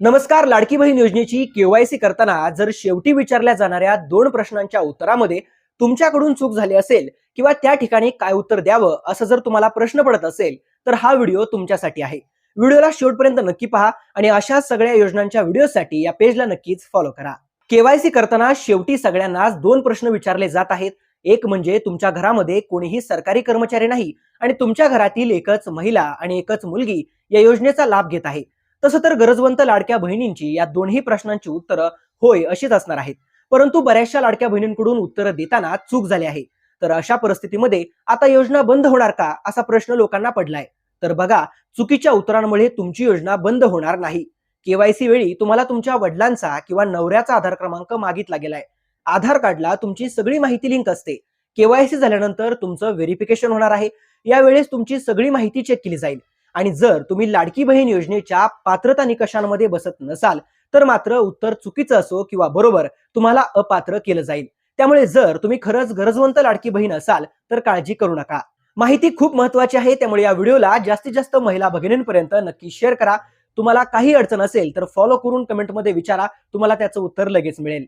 नमस्कार लाडकी बहीण योजनेची केवायसी करताना जर शेवटी विचारल्या जाणाऱ्या दोन प्रश्नांच्या उत्तरामध्ये तुमच्याकडून चूक झाली असेल किंवा त्या ठिकाणी काय उत्तर द्यावं असं जर तुम्हाला प्रश्न पडत असेल तर हा व्हिडिओ तुमच्यासाठी आहे. व्हिडिओला शेवटपर्यंत नक्की पहा आणि अशा सगळ्या योजनांच्या व्हिडिओसाठी या पेजला नक्कीच फॉलो करा. केवायसी करताना शेवटी सगळ्यांनाच दोन प्रश्न विचारले जात आहेत. एक म्हणजे तुमच्या घरामध्ये कोणीही सरकारी कर्मचारी नाही आणि तुमच्या घरातील एकच महिला आणि एकच मुलगी या योजनेचा लाभ घेत आहे. तसं तर गरजवंत लाडक्या बहिणींची या दोन्ही प्रश्नांची उत्तरं होय अशीच असणार आहेत. परंतु बऱ्याचशा लाडक्या बहिणींकडून उत्तरं देताना चूक झाली आहे. तर अशा परिस्थितीमध्ये आता योजना बंद होणार का असा प्रश्न लोकांना पडलाय. तर बघा चुकीच्या उत्तरांमुळे तुमची योजना बंद होणार नाही. केवायसी वेळी तुम्हाला तुमच्या वडिलांचा किंवा नवऱ्याचा आधार क्रमांक मागितला गेलाय. आधार कार्डला तुमची सगळी माहिती लिंक असते. केवायसी झाल्यानंतर तुमचं व्हेरिफिकेशन होणार आहे. यावेळेस तुमची सगळी माहिती चेक केली जाईल. आणि जर तुम्ही लाडकी बहीण योजनेच्या पात्रता निकषांमध्ये बसत नसाल तर मात्र उत्तर चुकीचं असो किंवा बरोबर तुम्हाला अपात्र केलं जाईल. त्यामुळे जर तुम्ही खरंच गरजवंत लाडकी बहीण असाल तर काळजी करू नका. माहिती खूप महत्वाची आहे त्यामुळे या व्हिडिओला जास्तीत जास्त महिला भगिनींपर्यंत नक्की शेअर करा. तुम्हाला काही अडचण असेल तर फॉलो करून कमेंटमध्ये विचारा. तुम्हाला त्याचं उत्तर लगेच मिळेल.